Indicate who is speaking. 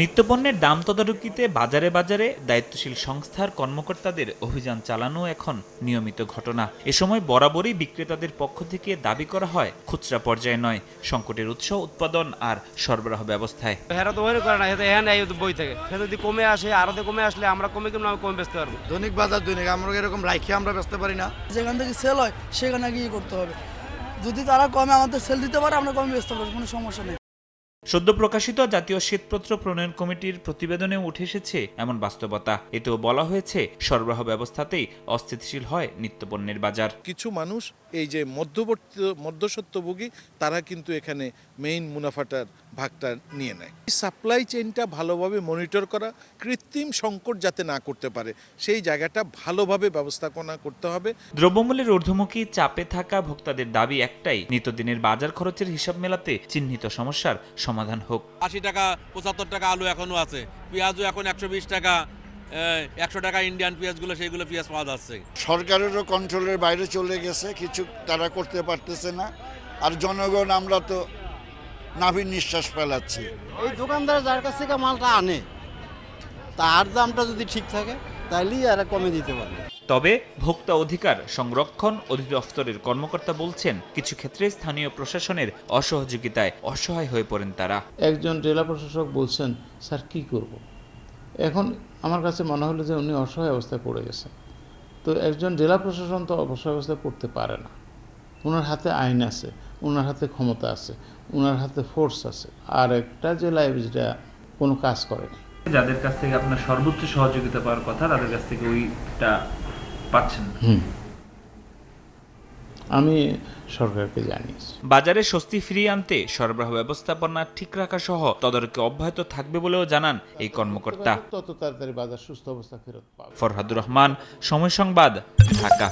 Speaker 1: নিত্যপণ্যের দাম তদারকিতে বাজারে বাজারে দায়িত্বশীল সংস্থার কর্মকর্তাদের অভিযান চালানো এখন নিয়মিত ঘটনা। এ সময় বরাবরই বিক্রেতাদের পক্ষ থেকে দাবি করা হয় খুচরা পর্যায়ে নয় সংকটের উৎস উৎপাদন আর সরবরাহ ব্যবস্থায়।
Speaker 2: হেরা তো করে না হেতে হ্যাঁ বই থেকে। যদি কমে আসে আরতে কমে আসলে আমরা কমে কিনা আমি কমে বেচতে পারব।
Speaker 3: দৈনিক বাজার দৈনিক আমরা এরকম রাইখে আমরা বেচতে পারি না।
Speaker 4: যেখান থেকে সেল হয় সেখানে গিয়ে করতে হবে। যদি তারা কমে আমাদের সেল দিতে পারে আমরা কমে বেচতে পারব কোনো সমস্যা নেই।
Speaker 1: সদ্য প্রকাশিত জাতীয় শ্বেতপত্র প্রণয়ন কমিটির প্রতিবেদনে উঠে এসেছে এমন বাস্তবতা। এতেও বলা হয়েছে সরবরাহ ব্যবস্থাতেই অস্থিতিশীল হয় নিত্যপণ্যের বাজার।
Speaker 5: কিছু মানুষ এই যে মধ্যবর্তী মধ্যস্বত্বভোগী তারা কিন্তু এখানে মেইন মুনাফাটার ভাগটা নিয়ে নেয়। সাপ্লাই চেইনটা ভালোভাবে মনিটর করা কৃত্রিম সংকট যাতে না করতে পারে সেই জায়গাটা ভালোভাবে ব্যবস্থাপনা করতে হবে।
Speaker 1: দ্রব্যমূল্যের ঊর্ধ্বমুখী চাপে থাকা ভোক্তাদের দাবি একটাই নিত্যদিনের বাজার খরচের হিসাব মেলাতে চিহ্নিত সমস্যার সমাধান হোক।
Speaker 6: আশি টাকা পঁচাত্তর টাকা আলু এখনও আছে। পেঁয়াজও এখন একশো বিশ টাকা একশো টাকা ইন্ডিয়ান পেঁয়াজগুলো সেইগুলো পেঁয়াজ পাওয়া যাচ্ছে।
Speaker 7: সরকারেরও কন্ট্রোলের বাইরে চলে গেছে কিছু তারা করতে পারতেছে না। আর জনগণ আমরা তো নাভির নিঃশ্বাস ফেলাচ্ছি।
Speaker 8: এই দোকানদার যার কাছ থেকে মালটা আনে তার দামটা যদি ঠিক থাকে তাহলেই এরা কমে দিতে পারবে।
Speaker 1: তবে ভোক্তা অধিকার সংরক্ষণ অধিদপ্তরের কর্মকর্তা বলছেন কিছু ক্ষেত্রে স্থানীয় প্রশাসনের অসহযোগিতায় অসহায় হয়ে পড়েন তারা।
Speaker 9: একজন জেলা প্রশাসক বলছেন স্যার কি করব। এখন আমার কাছে মনে হলো যে উনি অসহায় অবস্থায় পড়ে গেছেন। তো একজন জেলা প্রশাসন তো অসহায় অবস্থায় পড়তে পারে না। ওনার হাতে আইন আছে ওনার হাতে ক্ষমতা আছে ওনার হাতে ফোর্স আছে। আর একটা জেলায় যেটা কোনো কাজ করেনি।
Speaker 1: যাদের কাছ থেকে আপনার সর্বোচ্চ সহযোগিতা পাওয়ার কথা তাদের কাছ থেকে ওইটা পাচ্ছেন
Speaker 9: আমি সরকারকে জানিয়েছি।
Speaker 1: বাজারে স্বস্তি ফিরিয়ে আনতে সরবরাহ ব্যবস্থাপনা ঠিক রাখা সহ তদারকি অব্যাহত থাকবে বলেও জানান এই কর্মকর্তা।
Speaker 9: তত তাড়াতাড়ি বাজার সুস্থ অবস্থা ফেরত পাবে।
Speaker 1: ফরহাদুর রহমান সময় সংবাদ ঢাকা।